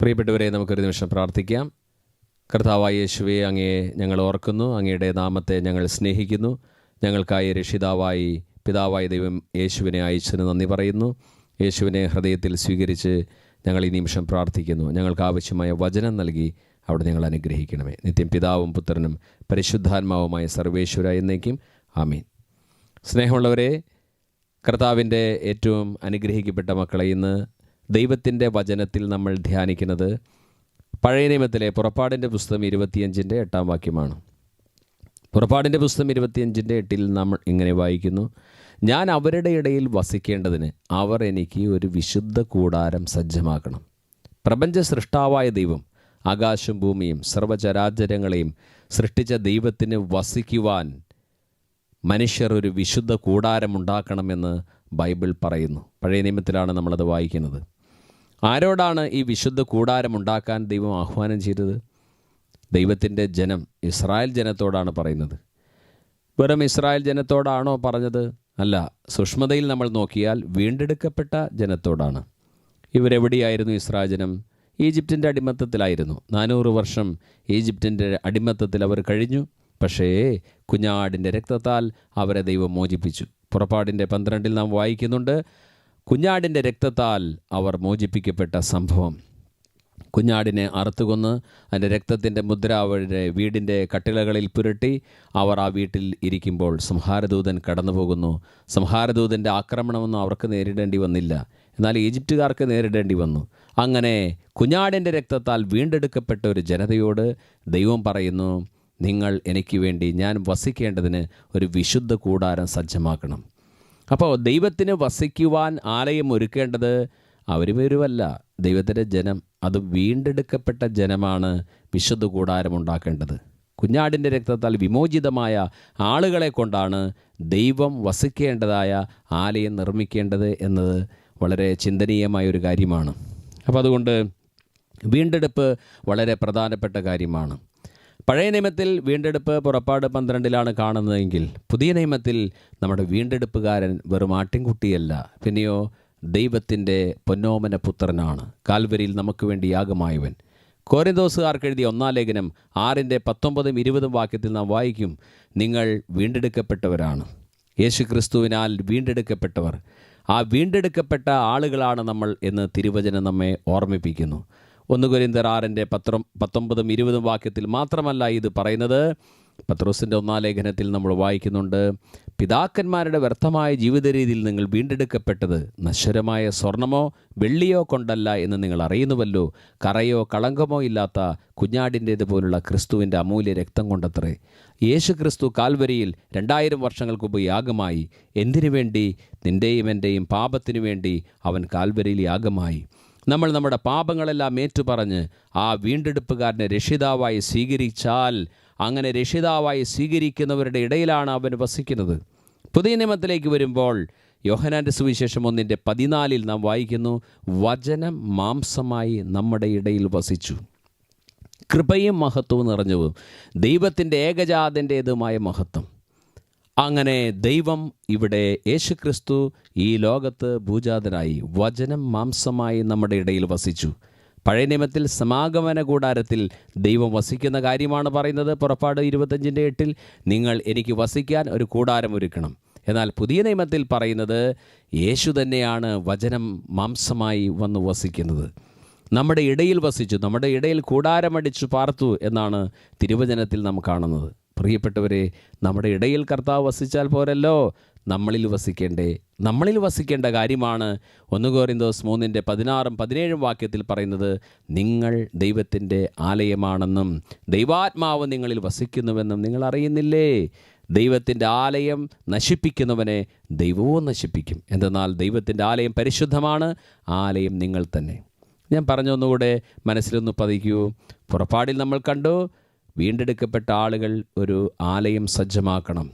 പ്രിയപ്പെട്ടവരെ നമുക്കൊരു നിമിഷം പ്രാർത്ഥിക്കാം. കർത്താവായ യേശുവെ അങ്ങയെ ഞങ്ങൾ ഓർക്കുന്നു. അങ്ങയുടെ നാമത്തെ ഞങ്ങൾ സ്നേഹിക്കുന്നു. ഞങ്ങൾക്കായി രക്ഷിതാവായി പിതാവായ ദൈവം യേശുവിനെ അയച്ചതിന് നന്ദി പറയുന്നു. യേശുവിനെ ഹൃദയത്തിൽ സ്വീകരിച്ച് ഞങ്ങൾ ഈ നിമിഷം പ്രാർത്ഥിക്കുന്നു. ഞങ്ങൾക്ക് ആവശ്യമായ വചനം നൽകി അവിടെ ഞങ്ങൾ അനുഗ്രഹിക്കണമേ. നിത്യം പിതാവും പുത്രനും പരിശുദ്ധാത്മാവുമായ സർവേശ്വര എന്നേക്കും. ആമീൻ. സ്നേഹമുള്ളവരെ കർത്താവിന്റെ ഏറ്റവും അനുഗ്രഹിക്കപ്പെട്ട മക്കളെ ഇന്ന് ദൈവത്തിന്റെ വചനത്തിൽ നമ്മൾ ധ്യാനിക്കുന്നത് പഴയ നിയമത്തിലെ പുറപ്പാടിന്റെ പുസ്തകം ഇരുപത്തിയഞ്ചിന്റെ എട്ടാം വാക്യമാണ്. പുറപ്പാടിന്റെ പുസ്തകം ഇരുപത്തിയഞ്ചിന്റെ എട്ടിൽ നമ്മൾ ഇങ്ങനെ വായിക്കുന്നു ഞാൻ അവരുടെ ഇടയിൽ വസിക്കേണ്ടതിന് അവർ എനിക്ക് ഒരു വിശുദ്ധ കൂടാരം സജ്ജമാക്കണം. പ്രപഞ്ച സൃഷ്ടാവായ ദൈവം ആകാശം ഭൂമിയും സർവചരാചരങ്ങളെയും സൃഷ്ടിച്ച ദൈവത്തിന് വസിക്കുവാൻ മനുഷ്യർ ഒരു വിശുദ്ധ കൂടാരമുണ്ടാക്കണമെന്ന് ബൈബിൾ പറയുന്നു. പഴയ നിയമത്തിലാണ് നമ്മളത് വായിക്കുന്നത്. ആരോടാണ് ഈ വിശുദ്ധ കൂടാരമുണ്ടാക്കാൻ ദൈവം ആഹ്വാനം ചെയ്തത്? ദൈവത്തിന്റെ ജനം ഇസ്രായേൽ ജനത്തോടാണ് പറയുന്നത്. വെറും ഇസ്രായേൽ ജനത്തോടാണോ പറഞ്ഞത്? അല്ല സുഷ്മതയിൽ നമ്മൾ നോക്കിയാൽ വീണ്ടെടുക്കപ്പെട്ട ജനത്തോടാണ്. ഇവരെവിടെയായിരുന്നു ഇസ്രായേൽ ജനം? ഈജിപ്തിന്റെ അടിമത്തത്തിലായിരുന്നു. നാനൂറ് വർഷം ഈജിപ്തിന്റെ അടിമത്തത്തിൽ അവർ കഴിഞ്ഞു. പക്ഷേ കുഞ്ഞാടിന്റെ രക്തത്താൽ അവരെ ദൈവം മോചിപ്പിച്ചു. പുറപ്പാടിന്റെ പന്ത്രണ്ടിൽ നാം വായിക്കുന്നുണ്ട് കുഞ്ഞാടിന്റെ രക്തത്താൽ അവർ മോചിപ്പിക്കപ്പെട്ട സംഭവം. കുഞ്ഞാടിനെ അറുത്തുകൊന്ന് അതിന്റെ രക്തത്തിന്റെ മുദ്ര അവരുടെ വീടിന്റെ കട്ടിളകളിൽ പുരട്ടി അവർ ആ വീട്ടിൽ ഇരിക്കുമ്പോൾ സംഹാരദൂതൻ കടന്നുപോകുന്നു. സംഹാരദൂതന്റെ ആക്രമണമൊന്നും അവർക്ക് നേരിടേണ്ടി വന്നില്ല. എന്നാൽ ഈജിപ്തുകാർക്ക് നേരിടേണ്ടി വന്നു. അങ്ങനെ കുഞ്ഞാടിന്റെ രക്തത്താൽ വീണ്ടെടുക്കപ്പെട്ട ഒരു ജനതയോട് ദൈവം പറയുന്നു നിങ്ങൾ എനിക്ക് വേണ്ടി ഞാൻ വസിക്കേണ്ടതിന് ഒരു വിശുദ്ധ കൂടാരം സജ്ജമാക്കണം. അപ്പോൾ ദൈവത്തിന് വസിക്കുവാൻ ആലയം ഒരുക്കേണ്ടത് അവർ വരുമല്ല ദൈവത്തിന്റെ ജനം അത് വീണ്ടെടുക്കപ്പെട്ട ജനമാണ് വിശുദ്ധ കൂടാരം ഉണ്ടാക്കേണ്ടത്. കുഞ്ഞാടിന്റെ രക്തത്താൽ വിമോചിതമായ ആളുകളെ കൊണ്ടാണ് ദൈവം വസിക്കേണ്ടതായ ആലയം നിർമ്മിക്കേണ്ടത് എന്നത് വളരെ ചിന്തനീയമായ ഒരു കാര്യമാണ്. അപ്പോൾ അതുകൊണ്ട് വീണ്ടെടുപ്പ് വളരെ പ്രധാനപ്പെട്ട കാര്യമാണ്. പഴയ നിയമത്തിൽ വീണ്ടെടുപ്പ് പുറപ്പാട് പന്ത്രണ്ടിലാണ് കാണുന്നതെങ്കിൽ പുതിയ നിയമത്തിൽ നമ്മുടെ വീണ്ടെടുപ്പുകാരൻ വെറും ആട്ടിൻകുട്ടിയല്ല പിന്നെയോ ദൈവത്തിന്റെ പൊന്നോമന പുത്രനാണ്. കാൽവരിയിൽ നമുക്ക് വേണ്ടി യാഗമായവൻ കോരിന്തോസുകാർക്ക് എഴുതിയ ഒന്നാം ലേഖനം ആറിന്റെ പത്തൊമ്പതും ഇരുപതും വാക്യത്തിൽ നാം വായിക്കും നിങ്ങൾ വീണ്ടെടുക്കപ്പെട്ടവരാണ്. യേശു ക്രിസ്തുവിനാൽ വീണ്ടെടുക്കപ്പെട്ടവർ. ആ വീണ്ടെടുക്കപ്പെട്ട ആളുകളാണ് നമ്മൾ എന്ന് തിരുവചനം നമ്മെ ഓർമ്മിപ്പിക്കുന്നു. ഒന്ന് കുരിന്തർ ആറിന്റെ പത്രം പത്തൊമ്പതും ഇരുപതും വാക്യത്തിൽ മാത്രമല്ല ഇത് പറയുന്നത്. പത്രോസിന്റെ ഒന്നാം ലേഖനത്തിൽ നമ്മൾ വായിക്കുന്നുണ്ട് പിതാക്കന്മാരുടെ വ്യർത്ഥമായ ജീവിത രീതിയിൽ നിങ്ങൾ വീണ്ടെടുക്കപ്പെട്ടത് നശ്വരമായ സ്വർണമോ വെള്ളിയോ കൊണ്ടല്ല എന്ന് നിങ്ങൾ അറിയുന്നുവല്ലോ. കറയോ കളങ്കമോ ഇല്ലാത്ത കുഞ്ഞാടിന്റേത് പോലുള്ള ക്രിസ്തുവിന്റെ അമൂല്യ രക്തം കൊണ്ടത്രേ. യേശു ക്രിസ്തു കാൽവരിയിൽ രണ്ടായിരം വർഷങ്ങൾക്ക് മുമ്പ് യാഗമായി. എന്തിനു വേണ്ടി? നിന്റെയും എന്റെയും പാപത്തിനു വേണ്ടി അവൻ കാൽവരിയിൽ യാഗമായി. നമ്മൾ നമ്മുടെ പാപങ്ങളെല്ലാം ഏറ്റുപറഞ്ഞ് ആ വീണ്ടെടുപ്പുകാരനെ രക്ഷിതാവായി സ്വീകരിച്ചാൽ അങ്ങനെ രക്ഷിതാവായി സ്വീകരിക്കുന്നവരുടെ ഇടയിലാണ് അവൻ വസിക്കുന്നത്. പുതിയ നിയമത്തിലേക്ക് വരുമ്പോൾ യോഹനാന്റെ സുവിശേഷം ഒന്നിന്റെ പതിനാലിൽ നാം വായിക്കുന്നു വചനം മാംസമായി നമ്മുടെ ഇടയിൽ വസിച്ചു. കൃപയും മഹത്വവും നിറഞ്ഞു ദൈവത്തിന്റെ ഏകജാതന്റേതുമായ മഹത്വം. അങ്ങനെ ദൈവം ഇവിടെ യേശുക്രിസ്തു ഈ ലോകത്ത് ഭൂജാതനായി വചനം മാംസമായി നമ്മുടെ ഇടയിൽ വസിച്ചു. പഴയ നിയമത്തിൽ സമാഗമന കൂടാരത്തിൽ ദൈവം വസിക്കുന്ന കാര്യമാണ് പറയുന്നത്. പുറപ്പാട് ഇരുപത്തഞ്ചിന്റെ എട്ടിൽ നിങ്ങൾ എനിക്ക് വസിക്കാൻ ഒരു കൂടാരം ഒരുക്കണം. എന്നാൽ പുതിയ നിയമത്തിൽ പറയുന്നത് യേശു തന്നെയാണ് വചനം മാംസമായി വന്ന് വസിക്കുന്നത്. നമ്മുടെ ഇടയിൽ വസിച്ചു നമ്മുടെ ഇടയിൽ കൂടാരമടിച്ചു പാർത്തു എന്നാണ് തിരുവചനത്തിൽ നാം കാണുന്നത്. പ്രിയപ്പെട്ടവരെ നമ്മുടെ ഇടയിൽ കർത്താവ് വസിച്ചാൽ പോരല്ലോ. നമ്മളിൽ വസിക്കേണ്ടേ നമ്മളിൽ വസിക്കേണ്ട കാര്യമാണ്. ഒന്ന് കോറിന്തോസ് മൂന്നിന്റെ പതിനാറും പതിനേഴും വാക്യത്തിൽ പറയുന്നത് നിങ്ങൾ ദൈവത്തിന്റെ ആലയമാണെന്നും ദൈവാത്മാവ് നിങ്ങളിൽ വസിക്കുന്നുവെന്നും നിങ്ങൾ അറിയുന്നില്ലേ? ദൈവത്തിന്റെ ആലയം നശിപ്പിക്കുന്നവനെ ദൈവവും നശിപ്പിക്കും. എന്തെന്നാൽ ദൈവത്തിന്റെ ആലയം പരിശുദ്ധമാണ് ആലയം നിങ്ങൾ തന്നെ. ഞാൻ പറഞ്ഞൊന്നുകൂടെ മനസ്സിലൊന്ന് പതിക്കൂ. പുറപ്പാടിൽ നമ്മൾ കണ്ടു വീണ്ടെടുക്കപ്പെട്ട ആളുകൾ ഒരു ആലയം സജ്ജമാക്കണം.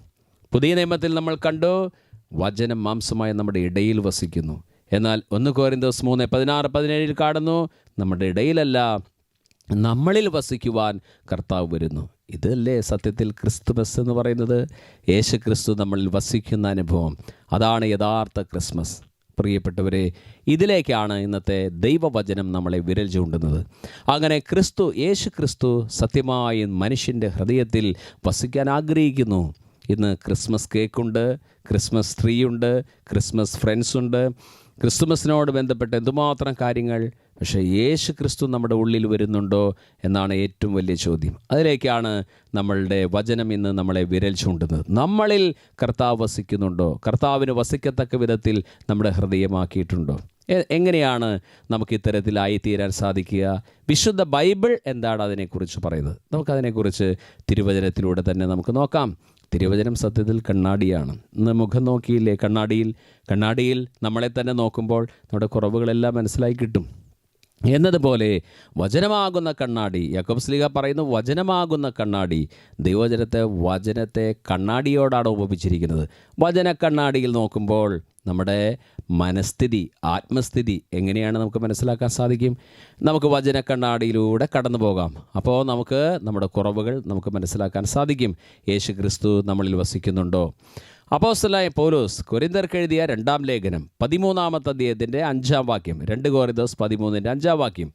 പുതിയ നിയമത്തിൽ നമ്മൾ കണ്ടു വചനം മാംസമായി നമ്മുടെ ഇടയിൽ വസിക്കുന്നു. എന്നാൽ ഒന്ന് കോരിന്തോസ് മൂന്ന് പതിനാറ് പതിനേഴിൽ കാണുന്നു നമ്മുടെ ഇടയിലല്ല നമ്മളിൽ വസിക്കുവാൻ കർത്താവ് വരുന്നു. ഇതല്ലേ സത്യത്തിൽ ക്രിസ്തുമസ് എന്ന് പറയുന്നത്? യേശു ക്രിസ്തു നമ്മളിൽ വസിക്കുന്ന അനുഭവം. അതാണ് യഥാർത്ഥ ക്രിസ്മസ്. പ്രിയപ്പെട്ടവരെ ഇതിലേക്കാണ് ഇന്നത്തെ ദൈവവചനം നമ്മളെ വിരൽ ചൂണ്ടുന്നത്. അങ്ങനെ ക്രിസ്തു യേശു ക്രിസ്തു സത്യമായ മനുഷ്യന്റെ ഹൃദയത്തിൽ വസിക്കാൻ ആഗ്രഹിക്കുന്നു. ഇന്ന് ക്രിസ്മസ് കേക്കുണ്ട് ക്രിസ്മസ് ട്രീ ഉണ്ട് ക്രിസ്മസ് ഫ്രണ്ട്സ് ഉണ്ട്. ക്രിസ്മസിനോട് ബന്ധപ്പെട്ട എന്തുമാത്രം കാര്യങ്ങൾ പക്ഷേ യേശു ക്രിസ്തു നമ്മുടെ ഉള്ളിൽ വരുന്നുണ്ടോ എന്നാണ് ഏറ്റവും വലിയ ചോദ്യം. അതിലേക്കാണ് നമ്മളുടെ വചനം ഇന്ന് നമ്മളെ വിരൽ ചൂണ്ടുന്നത്. നമ്മളിൽ കർത്താവ് വസിക്കുന്നുണ്ടോ? കർത്താവിന് വസിക്കത്തക്ക വിധത്തിൽ നമ്മുടെ ഹൃദയമാക്കിയിട്ടുണ്ടോ? എങ്ങനെയാണ് നമുക്ക് ഇത്തരത്തിലായിത്തീരാൻ സാധിക്കുക? വിശുദ്ധ ബൈബിൾ എന്താണ് അതിനെക്കുറിച്ച് പറയുന്നത്? നമുക്കതിനെക്കുറിച്ച് തിരുവചനത്തിലൂടെ തന്നെ നമുക്ക് നോക്കാം. തിരുവചനം സത്യത്തിൽ കണ്ണാടിയാണ്. ഇന്ന് മുഖം നോക്കിയില്ലേ കണ്ണാടിയിൽ? കണ്ണാടിയിൽ നമ്മളെ തന്നെ നോക്കുമ്പോൾ നമ്മുടെ കുറവുകളെല്ലാം മനസ്സിലായി കിട്ടും. എന്നതുപോലെ വചനമാകുന്ന കണ്ണാടി. യാക്കോബ് സ്ലീഗ പറയുന്നു വചനമാകുന്ന കണ്ണാടി. ദൈവചനത്തെ വചനത്തെ കണ്ണാടിയോടാണ് ഉപമിച്ചിരിക്കുന്നത്. വചന കണ്ണാടിയിൽ നോക്കുമ്പോൾ നമ്മുടെ മനസ്ഥിതി ആത്മസ്ഥിതി എങ്ങനെയാണ് നമുക്ക് മനസ്സിലാക്കാൻ സാധിക്കും? നമുക്ക് വചന കണ്ണാടിയിലൂടെ കടന്നു പോകാം. അപ്പോൾ നമുക്ക് നമ്മുടെ കുറവുകൾ നമുക്ക് മനസ്സിലാക്കാൻ സാധിക്കും. യേശു ക്രിസ്തു നമ്മളിൽ വസിക്കുന്നുണ്ടോ? അപ്പോസ്തലായ പൗലോസ് കൊരിന്തർക്ക് എഴുതിയ രണ്ടാം ലേഖനം പതിമൂന്നാമത്തെ അദ്ദേഹത്തിന്റെ അഞ്ചാം വാക്യം രണ്ട് കോരിന്തോസ് പതിമൂന്നിന്റെ അഞ്ചാം വാക്യം.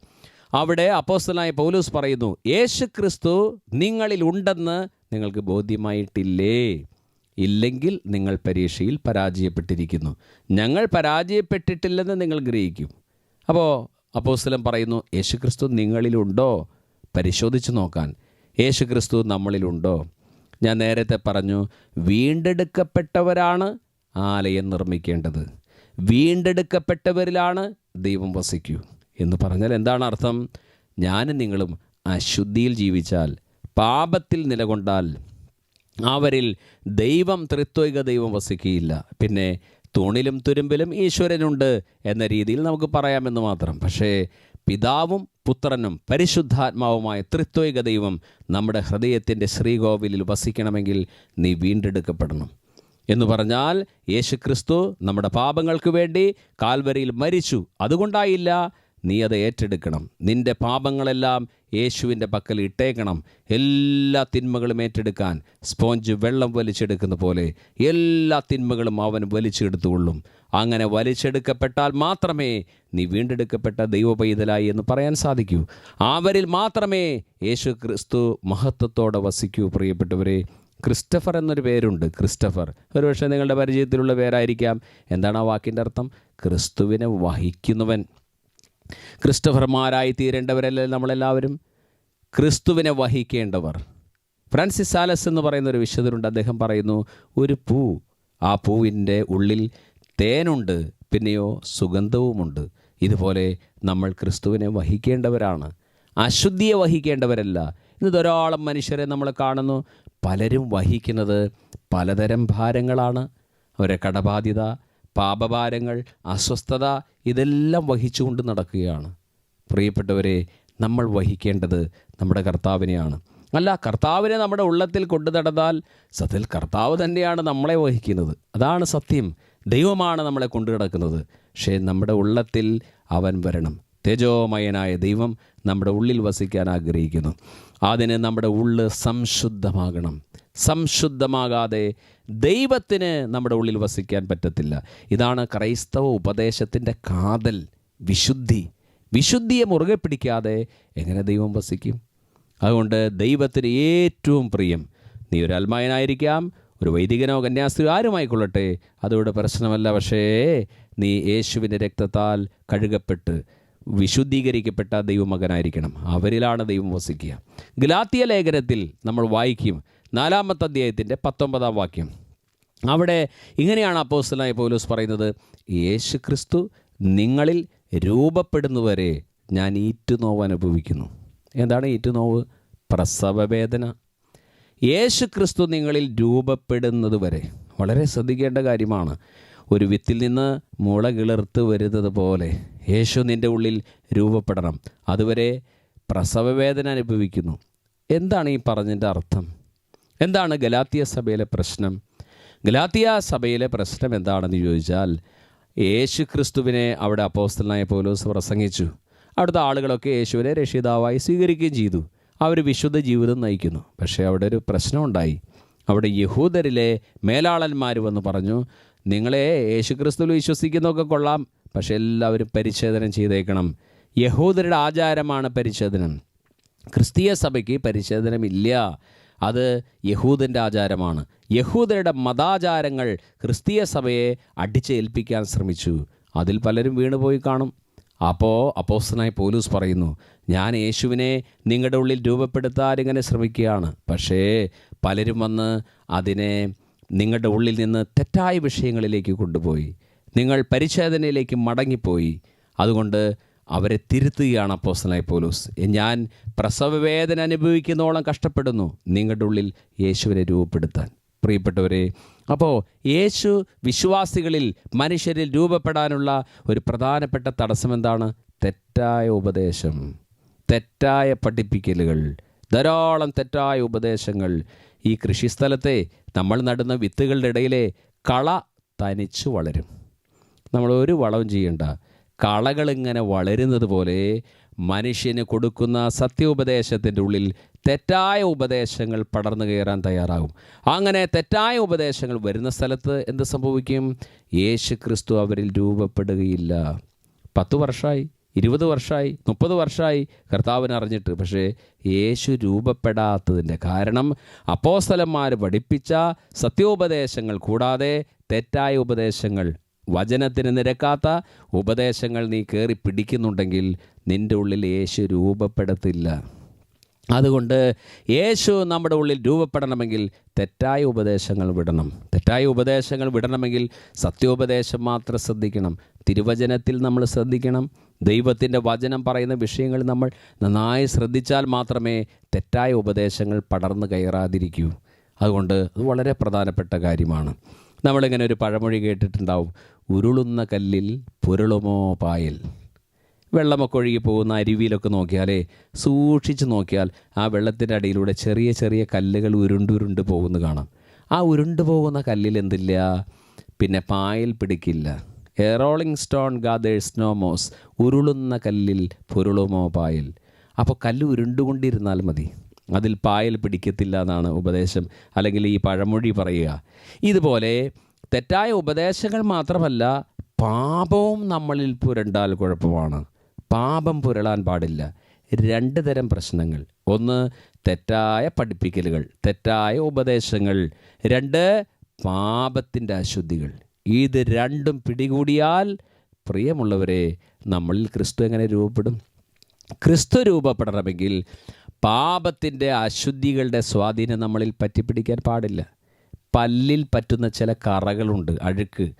അവിടെ അപ്പോസ്റ്റലായ പൗലോസ് പറയുന്നു യേശു ക്രിസ്തു നിങ്ങളിൽ ഉണ്ടെന്ന് നിങ്ങൾക്ക് ബോധ്യമായിട്ടില്ലേ? ഇല്ലെങ്കിൽ നിങ്ങൾ പരീക്ഷയിൽ പരാജയപ്പെട്ടിരിക്കുന്നു. ഞങ്ങൾ പരാജയപ്പെട്ടിട്ടില്ലെന്ന് നിങ്ങൾ ഗ്രഹിക്കും. അപ്പോൾ അപ്പോസ്തലം പറയുന്നു യേശു ക്രിസ്തു നിങ്ങളിലുണ്ടോ? പരിശോധിച്ച് നോക്കാൻ. യേശു ക്രിസ്തു നമ്മളിലുണ്ടോ? ഞാൻ നേരത്തെ പറഞ്ഞു വീണ്ടെടുക്കപ്പെട്ടവരാണ് ആലയം നിർമ്മിക്കേണ്ടത്. വീണ്ടെടുക്കപ്പെട്ടവരിലാണ് ദൈവം വസിക്കൂ എന്ന് പറഞ്ഞാൽ എന്താണ് അർത്ഥം? ഞാനും നിങ്ങളും അശുദ്ധിയിൽ ജീവിച്ചാൽ പാപത്തിൽ നിലകൊണ്ടാൽ അവരിൽ ദൈവം തൃത്വിക ദൈവം വസിക്കുകയില്ല പിന്നെ തൂണിലും തുരുമ്പിലും ഈശ്വരനുണ്ട് എന്ന രീതിയിൽ നമുക്ക് പറയാമെന്ന് മാത്രം. പക്ഷേ പിതാവും പുത്രനും പരിശുദ്ധാത്മാവുമായ ത്രിത്വിക ദൈവം നമ്മുടെ ഹൃദയത്തിന്റെ ശ്രീകോവിലിൽ വസിക്കണമെങ്കിൽ നീ വീണ്ടെടുക്കപ്പെടണം. എന്ന് പറഞ്ഞാൽ യേശുക്രിസ്തു നമ്മുടെ പാപങ്ങൾക്ക് വേണ്ടി കാൽവരിയിൽ മരിച്ചു. അതുകൊണ്ടായില്ല നീ അത് ഏറ്റെടുക്കണം. നിന്റെ പാപങ്ങളെല്ലാം യേശുവിന്റെ പക്കൽ ഇട്ടേക്കണം. എല്ലാ തിന്മകളും ഏറ്റെടുക്കാൻ സ്പോഞ്ച് വെള്ളം വലിച്ചെടുക്കുന്ന പോലെ എല്ലാ തിന്മകളും അവൻ വലിച്ചെടുത്തുകൊള്ളും. അങ്ങനെ വലിച്ചെടുക്കപ്പെട്ടാൽ മാത്രമേ നീ വീണ്ടെടുക്കപ്പെട്ട ദൈവപൈതലായി എന്ന് പറയാൻ സാധിക്കൂ. അവരിൽ മാത്രമേ യേശു ക്രിസ്തു മഹത്വത്തോടെ വസിക്കൂ. പ്രിയപ്പെട്ടവരെ ക്രിസ്റ്റഫർ എന്നൊരു പേരുണ്ട്. ക്രിസ്റ്റഫർ. ഒരുപക്ഷെ നിങ്ങളുടെ പരിചയത്തിലുള്ള പേരായിരിക്കാം. എന്താണ് ആ വാക്കിന്റെ അർത്ഥം? ക്രിസ്തുവിനെ വഹിക്കുന്നവൻ. ക്രിസ്റ്റഫർമാരായി തീരേണ്ടവരല്ലേ നമ്മളെല്ലാവരും? ക്രിസ്തുവിനെ വഹിക്കേണ്ടവർ. ഫ്രാൻസിസ് സാലസ് എന്ന് പറയുന്ന ഒരു വിശുദ്ധരുണ്ട്. അദ്ദേഹം പറയുന്നു ഒരു പൂ ആ പൂവിന്റെ ഉള്ളിൽ തേനുണ്ട് പിന്നെയോ സുഗന്ധവുമുണ്ട്. ഇതുപോലെ നമ്മൾ ക്രിസ്തുവിനെ വഹിക്കേണ്ടവരാണ്. അശുദ്ധിയെ വഹിക്കേണ്ടവരല്ല. ഇന്ന് ധാരാളം മനുഷ്യരെ നമ്മൾ കാണുന്നു. പലരും വഹിക്കുന്നത് പലതരം ഭാരങ്ങളാണ്. അവരെ കടബാധ്യത പാപഭാരങ്ങൾ അസ്വസ്ഥത ഇതെല്ലാം വഹിച്ചുകൊണ്ട് നടക്കുകയാണ്. പ്രിയപ്പെട്ടവരെ നമ്മൾ വഹിക്കേണ്ടത് നമ്മുടെ കർത്താവിനെയാണ്. അല്ല കർത്താവിനെ നമ്മുടെ ഉള്ളത്തിൽ കൊണ്ടു നടന്നാൽ സത്യത്തിൽ കർത്താവ് തന്നെയാണ് നമ്മളെ വഹിക്കുന്നത്. അതാണ് സത്യം. ദൈവമാണ് നമ്മളെ കൊണ്ടു നടക്കുന്നത്. പക്ഷേ നമ്മുടെ ഉള്ളത്തിൽ അവൻ വരണം. തേജോമയനായ ദൈവം നമ്മുടെ ഉള്ളിൽ വസിക്കാൻ ആഗ്രഹിക്കുന്നു. അതിന് നമ്മുടെ ഉള്ള് സംശുദ്ധമാകണം. സംശുദ്ധമാകാതെ ദൈവത്തിന് നമ്മുടെ ഉള്ളിൽ വസിക്കാൻ പറ്റത്തില്ല. ഇതാണ് ക്രൈസ്തവ ഉപദേശത്തിന്റെ കാതൽ വിശുദ്ധി. വിശുദ്ധിയെ മുറുകെ പിടിക്കാതെ എങ്ങനെ ദൈവം വസിക്കും? അതുകൊണ്ട് ദൈവത്തിന് ഏറ്റവും പ്രിയം നീ ഒരു അൽമായനായിരിക്കാം ഒരു വൈദികനോ കന്യാസ്ത്രീകാരുമായിക്കൊള്ളട്ടെ അതോടെ പ്രശ്നമല്ല പക്ഷേ നീ യേശുവിന്റെ രക്തത്താൽ കഴുകപ്പെട്ട് വിശുദ്ധീകരിക്കപ്പെട്ട ദൈവമകനായിരിക്കണം. അവരിലാണ് ദൈവം വസിക്കുക. ഗലാത്തിയ ലേഖനത്തിൽ നമ്മൾ വായിക്കും നാലാമത്തെ അധ്യായത്തിന്റെ പത്തൊമ്പതാം വാക്യം. അവിടെ ഇങ്ങനെയാണ് അപ്പോസ്റ്റലായ പൗലോസ് പറയുന്നത് യേശു ക്രിസ്തു നിങ്ങളിൽ രൂപപ്പെടുന്നവരെ ഞാൻ ഈറ്റുനോവ് അനുഭവിക്കുന്നു. എന്താണ് ഈറ്റുനോവ് പ്രസവവേദന. യേശു ക്രിസ്തു നിങ്ങളിൽ രൂപപ്പെടുന്നത് വരെ വളരെ ശ്രദ്ധിക്കേണ്ട കാര്യമാണ് ഒരു വിത്തിൽ നിന്ന് മുള കിളിർത്ത് വരുന്നത് പോലെ യേശു നിന്റെ ഉള്ളിൽ രൂപപ്പെടണം. അതുവരെ പ്രസവവേദന അനുഭവിക്കുന്നു. എന്താണ് ഈ പറഞ്ഞതിന്റെ അർത്ഥം? എന്താണ് ഗലാത്തിയ സഭയിലെ പ്രശ്നം? ഗലാത്തിയ സഭയിലെ പ്രശ്നം എന്താണെന്ന് ചോദിച്ചാൽ യേശു ക്രിസ്തുവിനെ അവിടെ അപ്പോസ്തലനായ പൗലോസ് പ്രസംഗിച്ചു. അവിടുത്തെ ആളുകളൊക്കെ യേശുവിനെ രക്ഷിതാവായി സ്വീകരിക്കുകയും ചെയ്തു. അവർ വിശുദ്ധ ജീവിതം നയിക്കുന്നു. പക്ഷേ അവിടെ ഒരു പ്രശ്നമുണ്ടായി അവിടെ യഹൂദരിലെ മേലാളന്മാർ വന്ന് പറഞ്ഞു നിങ്ങളെ യേശുക്രിസ്തുവിൽ വിശ്വസിക്കുന്നതൊക്കെ കൊള്ളാം പക്ഷേ എല്ലാവരും പരിച്ഛേദനം ചെയ്തേക്കണം. യഹൂദരുടെ ആചാരമാണ് പരിച്ഛേദനം. ക്രിസ്തീയ സഭയ്ക്ക് പരിച്ഛേദനമില്ല. അത് യഹൂദന്റെ ആചാരമാണ്. യഹൂദരുടെ മതാചാരങ്ങൾ ക്രിസ്തീയ സഭയെ അടിച്ചേൽപ്പിക്കാൻ ശ്രമിച്ചു. അതിൽ പലരും വീണുപോയി കാണും. അപ്പോൾ അപ്പോസ്തനായി പോലൂസ് പറയുന്നു ഞാൻ യേശുവിനെ നിങ്ങളുടെ ഉള്ളിൽ രൂപപ്പെടുത്താൻ ഇങ്ങനെ ശ്രമിക്കുകയാണ്. പക്ഷേ പലരും വന്ന് അതിനെ നിങ്ങളുടെ ഉള്ളിൽ നിന്ന് തെറ്റായ വിഷയങ്ങളിലേക്ക് കൊണ്ടുപോയി. നിങ്ങൾ പരിച്ഛേദനയിലേക്ക് മടങ്ങിപ്പോയി. അതുകൊണ്ട് അവരെ തിരുത്തുകയാണ് അപ്പോസ്തനായി പോലൂസ്. ഞാൻ പ്രസവവേദന അനുഭവിക്കുന്നോളം കഷ്ടപ്പെടുന്നു. നിങ്ങളുടെ ഉള്ളിൽ യേശുവിനെ രൂപപ്പെടുത്താൻ. പ്രിയപ്പെട്ടവരെ അപ്പോൾ യേശു വിശ്വാസികളിൽ മനുഷ്യരിൽ രൂപപ്പെടാനുള്ള ഒരു പ്രധാനപ്പെട്ട തടസ്സം എന്താണ്? തെറ്റായ ഉപദേശം തെറ്റായ പഠിപ്പിക്കലുകൾ ധാരാളം തെറ്റായ ഉപദേശങ്ങൾ. ഈ കൃഷിസ്ഥലത്തെ നമ്മൾ നടുന്ന വിത്തുകളുടെ ഇടയിലെ കള തനിച്ചു വളരും. നമ്മൾ ഒരു വളവും ചെയ്യണ്ട. കളകളിങ്ങനെ വളരുന്നത് പോലെ മനുഷ്യന് കൊടുക്കുന്ന സത്യോപദേശത്തിന്റെ ഉള്ളിൽ തെറ്റായ ഉപദേശങ്ങൾ പടർന്നു കയറാൻ തയ്യാറാകും. അങ്ങനെ തെറ്റായ ഉപദേശങ്ങൾ വരുന്ന സ്ഥലത്ത് എന്ത് സംഭവിക്കും? യേശു ക്രിസ്തു അവരിൽ രൂപപ്പെടുകയില്ല. പത്ത് വർഷമായി ഇരുപത് വർഷമായി മുപ്പത് വർഷമായി കർത്താവിനെ അറിഞ്ഞിട്ട് പക്ഷേ യേശു രൂപപ്പെടാത്തതിന്റെ കാരണം അപ്പോസ്തലന്മാർ പഠിപ്പിച്ച സത്യോപദേശങ്ങൾ കൂടാതെ തെറ്റായ ഉപദേശങ്ങൾ വചനത്തിന് നിരക്കാത്ത ഉപദേശങ്ങൾ നീ കയറി പിടിക്കുന്നുണ്ടെങ്കിൽ നിന്റെ ഉള്ളിൽ യേശു രൂപപ്പെടത്തില്ല. അതുകൊണ്ട് യേശു നമ്മുടെ ഉള്ളിൽ രൂപപ്പെടണമെങ്കിൽ തെറ്റായ ഉപദേശങ്ങൾ വിടണം. തെറ്റായ ഉപദേശങ്ങൾ വിടണമെങ്കിൽ സത്യോപദേശം മാത്രം ശ്രദ്ധിക്കണം. തിരുവചനത്തിൽ നമ്മൾ ശ്രദ്ധിക്കണം. ദൈവത്തിന്റെ വചനം പറയുന്ന വിഷയങ്ങൾ നമ്മൾ നന്നായി ശ്രദ്ധിച്ചാൽ മാത്രമേ തെറ്റായ ഉപദേശങ്ങൾ പടർന്നു കയറാതിരിക്കൂ. അതുകൊണ്ട് അത് വളരെ പ്രധാനപ്പെട്ട കാര്യമാണ്. നമ്മളിങ്ങനെ ഒരു പഴമൊഴി കേട്ടിട്ടുണ്ടാവും. ഉരുളുന്ന കല്ലിൽ പുരളുമോ പായൽ? വെള്ളമൊക്കെ ഒഴുകി പോകുന്ന അരുവിയിലൊക്കെ നോക്കിയാലേ സൂക്ഷിച്ച് നോക്കിയാൽ ആ വെള്ളത്തിന്റെ അടിയിലൂടെ ചെറിയ ചെറിയ കല്ലുകൾ ഉരുണ്ടുരുണ്ട് പോകുന്ന കാണാം. ആ ഉരുണ്ടു പോകുന്ന കല്ലിൽ എന്തില്ല? പിന്നെ പായൽ പിടിക്കില്ല. A rolling stone gathers no moss ഉരുളുന്ന കല്ലിൽ പുരുളുമോ പായൽ? അപ്പോൾ കല്ല് ഉരുണ്ടുകൊണ്ടിരുന്നാൽ മതി. അതിൽ പായൽ പിടിക്കത്തില്ല എന്നാണ് ഉപദേശം. അല്ലെങ്കിൽ ഈ പഴമൊഴി പറയുക. ഇതുപോലെ തെറ്റായ ഉപദേശങ്ങൾ മാത്രമല്ല പാപവും നമ്മളിൽ പുരണ്ടാൽ കുഴപ്പമാണ്. പാപം പുരളാൻ പാടില്ല. രണ്ട് തരം പ്രശ്നങ്ങൾ. ഒന്ന് തെറ്റായ പഠിപ്പിക്കലുകൾ തെറ്റായ ഉപദേശങ്ങൾ. രണ്ട് പാപത്തിന്റെ അശുദ്ധികൾ. ഇത് രണ്ടും പിടികൂടിയാൽ പ്രിയമുള്ളവരെ നമ്മളിൽ ക്രിസ്തു എങ്ങനെ രൂപപ്പെടും? ക്രിസ്തു രൂപപ്പെടണമെങ്കിൽ പാപത്തിന്റെ അശുദ്ധികളുടെ സ്വാധീനം നമ്മളിൽ പറ്റിപ്പിടിക്കാൻ പാടില്ല. പല്ലിൽ പറ്റുന്ന ചില കറകളുണ്ട് അഴുക്ക്.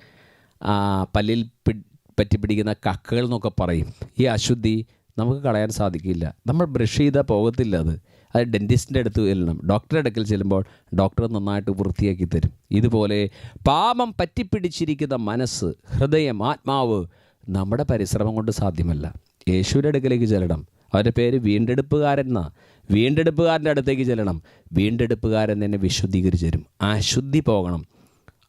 പല്ലിൽ പി- പറ്റിപ്പിടിക്കുന്ന കക്കകൾ എന്നൊക്കെ പറയും. ഈ അശുദ്ധി നമുക്ക് കളയാൻ സാധിക്കില്ല. നമ്മൾ ബ്രഷ് ചെയ്താൽ പോകത്തില്ല അത്. അത് ഡെന്റിസ്റ്റിന്റെ അടുത്ത് ചെല്ലണം. ഡോക്ടറുടെ അടുക്കൽ ചെല്ലുമ്പോൾ ഡോക്ടർ നന്നായിട്ട് വൃത്തിയാക്കി തരും. ഇതുപോലെ പാപം പറ്റിപ്പിടിച്ചിരിക്കുന്ന മനസ്സ് ഹൃദയം ആത്മാവ് നമ്മുടെ പരിശ്രമം കൊണ്ട് സാധ്യമല്ല. യേശുവിന്റെ അടുക്കലേക്ക് ചെല്ലണം. അവന്റെ പേര് വീണ്ടെടുപ്പുകാരൻ എന്നാ വീണ്ടെടുപ്പുകാരന്റെ അടുത്തേക്ക് ചെല്ലണം. വീണ്ടെടുപ്പുകാരൻ തന്നെ വിശുദ്ധീകരിച്ച് തരും. അശുദ്ധി പോകണം.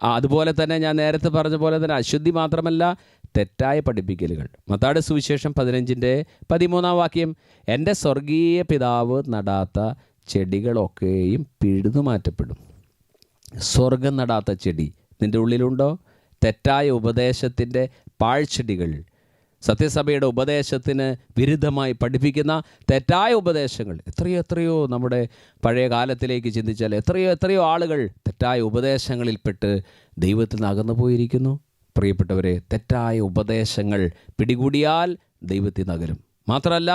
അതുപോലെ തന്നെ ഞാൻ നേരത്തെ പറഞ്ഞ പോലെ തന്നെ അശുദ്ധി മാത്രമല്ല തെറ്റായ പഠിപ്പിക്കലുകൾ. മത്താട് സുവിശേഷം പതിനഞ്ചിന്റെ പതിമൂന്നാം വാക്യം എന്റെ സ്വർഗീയ പിതാവ് നടാത്ത ചെടികളൊക്കെയും പിഴുതു മാറ്റപ്പെടും. സ്വർഗം നടാത്ത ചെടി നിന്റെ ഉള്ളിലുണ്ടോ? തെറ്റായ ഉപദേശത്തിന്റെ പാഴ്ചെടികൾ സത്യസഭയുടെ ഉപദേശത്തിന് വിരുദ്ധമായി പഠിപ്പിക്കുന്ന തെറ്റായ ഉപദേശങ്ങൾ. എത്രയോ എത്രയോ നമ്മുടെ പഴയ കാലത്തിലേക്ക് ചിന്തിച്ചാൽ എത്രയോ എത്രയോ ആളുകൾ തെറ്റായ ഉപദേശങ്ങളിൽപ്പെട്ട് ദൈവത്തിൽ നിന്ന് അകന്നു പോയിരിക്കുന്നു പ്രിയപ്പെട്ടവരെ തെറ്റായ ഉപദേശങ്ങൾ പിടികൂടിയാൽ ദൈവത്തിൽ നകലും മാത്രമല്ല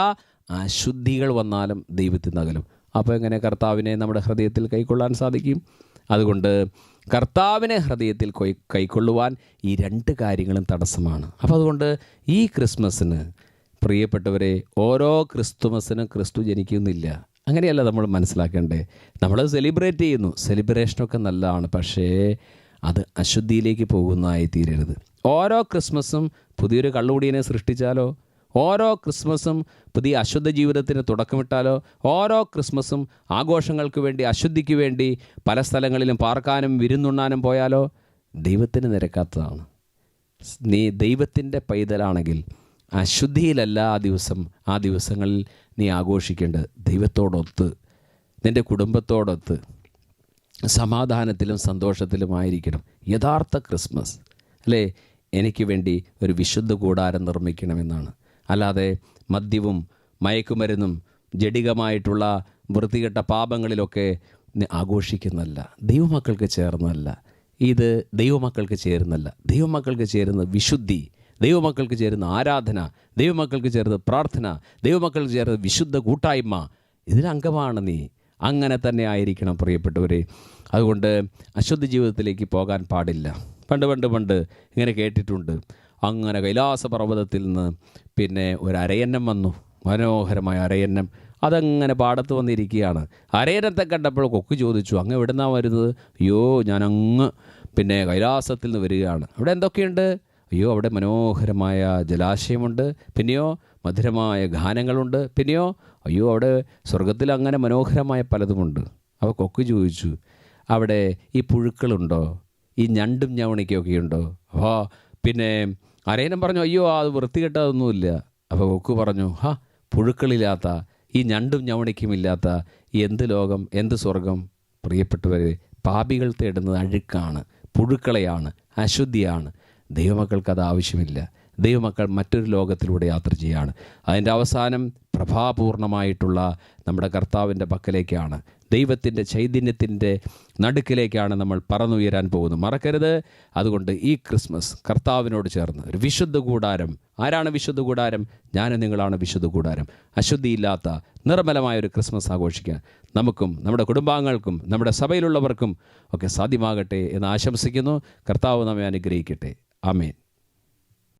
അശുദ്ധികൾ വന്നാലും ദൈവത്തിൽ നകലും അപ്പോൾ എങ്ങനെ കർത്താവിനെ നമ്മുടെ ഹൃദയത്തിൽ കൈക്കൊള്ളാൻ സാധിക്കും? അതുകൊണ്ട് കർത്താവിനെ ഹൃദയത്തിൽ കൊയ് കൈക്കൊള്ളുവാൻ ഈ രണ്ട് കാര്യങ്ങളും തടസ്സമാണ്. അപ്പോൾ അതുകൊണ്ട് ഈ ക്രിസ്മസിന് പ്രിയപ്പെട്ടവരെ ഓരോ ക്രിസ്തുമസിനും ക്രിസ്തു ജനിക്കുന്നില്ല. അങ്ങനെയല്ല നമ്മൾ മനസ്സിലാക്കേണ്ടേ നമ്മൾ സെലിബ്രേറ്റ് ചെയ്യുന്നു. സെലിബ്രേഷനൊക്കെ നല്ലതാണ്. പക്ഷേ അത് അശുദ്ധിയിലേക്ക് പോകുന്നതായി തീരരുത്. ഓരോ ക്രിസ്മസും പുതിയൊരു കള്ളുകൂടിയനെ സൃഷ്ടിച്ചാലോ? ഓരോ ക്രിസ്മസും പുതിയ അശുദ്ധ ജീവിതത്തിന് തുടക്കമിട്ടാലോ ഓരോ ക്രിസ്മസും ആഘോഷങ്ങൾക്ക് വേണ്ടി അശുദ്ധിക്ക് വേണ്ടി പല സ്ഥലങ്ങളിലും പാർക്കാനും വിരുന്നുണ്ണാനും പോയാലോ ദൈവത്തിന് നിരക്കാത്തതാണ്. നീ ദൈവത്തിന്റെ പൈതലാണെങ്കിൽ അശുദ്ധിയിലല്ല ആ ദിവസം ആ ദിവസങ്ങളിൽ നീ ആഘോഷിക്കേണ്ടത് ദൈവത്തോടൊത്ത് നിന്റെ കുടുംബത്തോടൊത്ത് സമാധാനത്തിലും സന്തോഷത്തിലുമായിരിക്കണം യഥാർത്ഥ ക്രിസ്മസ് അല്ലേ? എനിക്ക് വേണ്ടി ഒരു വിശുദ്ധ കൂടാരം നിർമ്മിക്കണമെന്നാണ്. അല്ലാതെ മദ്യവും മയക്കുമരുന്നും ജഡികമായിട്ടുള്ള വൃത്തികെട്ട പാപങ്ങളിലൊക്കെ ആഘോഷിക്കുന്നല്ല ദൈവമക്കൾക്ക് ചേർന്നല്ല ഇത് ദൈവമക്കൾക്ക് ചേരുന്നല്ല ദൈവമക്കൾക്ക് ചേരുന്ന വിശുദ്ധി ദൈവമക്കൾക്ക് ചേരുന്ന ആരാധന ദൈവമക്കൾക്ക് ചേർന്ന് പ്രാർത്ഥന ദൈവമക്കൾക്ക് ചേർന്ന് വിശുദ്ധ കൂട്ടായ്മ ഇതിലംഗമാണ് നീ. അങ്ങനെ തന്നെ ആയിരിക്കണം പ്രിയപ്പെട്ടവരെ. അതുകൊണ്ട് അശുദ്ധ ജീവിതത്തിലേക്ക് പോകാൻ പാടില്ല. പണ്ട് പണ്ട് പണ്ട് ഇങ്ങനെ കേട്ടിട്ടുണ്ട്. അങ്ങനെ കൈലാസ പർവതത്തിൽ നിന്ന് പിന്നെ ഒരു അരയന്നം വന്നു. മനോഹരമായ അരയന്നം. അതങ്ങനെ പാടത്ത് വന്നിരിക്കുകയാണ്. അരയന്നത്തെ കണ്ടപ്പോൾ കൊക്ക് ചോദിച്ചു അങ്ങ് എവിടുന്നാണ് വരുന്നത്? അയ്യോ ഞാനങ്ങ് പിന്നെ കൈലാസത്തിൽ നിന്ന് വരികയാണ്. അവിടെ എന്തൊക്കെയുണ്ട്? അയ്യോ അവിടെ മനോഹരമായ ജലാശയമുണ്ട്. പിന്നെയോ മധുരമായ ഗാനങ്ങളുണ്ട്. പിന്നെയോ അയ്യോ അവിടെ സ്വർഗത്തിൽ അങ്ങനെ മനോഹരമായ പലതുമുണ്ട്. അവ കൊക്ക് ചോദിച്ചു അവിടെ ഈ പുഴുക്കളുണ്ടോ? ഈ ഞണ്ടും ഞവണിക്കൊക്കെ ഉണ്ടോ അപ്പോൾ പിന്നെ അരയനം പറഞ്ഞു അയ്യോ അത് വൃത്തികെട്ടതൊന്നുമില്ല. അപ്പോൾ കൊക്കു പറഞ്ഞു ഹാ പുഴുക്കളില്ലാത്ത ഈ ഞണ്ടും ഞവണിക്കുമില്ലാത്ത എന്ത് ലോകം എന്ത് സ്വർഗം? പ്രിയപ്പെട്ടവരെ പാപികൾ തേടുന്നത് അഴുക്കാണ് പുഴുക്കളെയാണ് അശുദ്ധിയാണ്. ദൈവമക്കൾക്ക് അത് ആവശ്യമില്ല. ദൈവമക്കൾ മറ്റൊരു ലോകത്തിലൂടെ യാത്ര ചെയ്യുകയാണ് അതിന്റെ അവസാനം പ്രഭാപൂർണമായിട്ടുള്ള നമ്മുടെ കർത്താവിന്റെ പക്കലേക്കാണ്. ദൈവത്തിന്റെ ചൈതന്യത്തിന്റെ നടുക്കിലേക്കാണ് നമ്മൾ പറന്നുയരാൻ പോകുന്നത്. മറക്കരുത്. അതുകൊണ്ട് ഈ ക്രിസ്മസ് കർത്താവിനോട് ചേർന്ന് ഒരു വിശുദ്ധ കൂടാരം. ആരാണ് വിശുദ്ധ കൂടാരം? ഞാനും നിങ്ങളാണ് വിശുദ്ധ കൂടാരം. അശുദ്ധിയില്ലാത്ത നിർമ്മലമായ ഒരു ക്രിസ്മസ് ആഘോഷിക്കാൻ നമുക്കും നമ്മുടെ കുടുംബാംഗങ്ങൾക്കും നമ്മുടെ സഭയിലുള്ളവർക്കും ഒക്കെ സാധ്യമാകട്ടെ എന്ന് ആശംസിക്കുന്നു. കർത്താവ് നമ്മെ അനുഗ്രഹിക്കട്ടെ. ആമേൻ.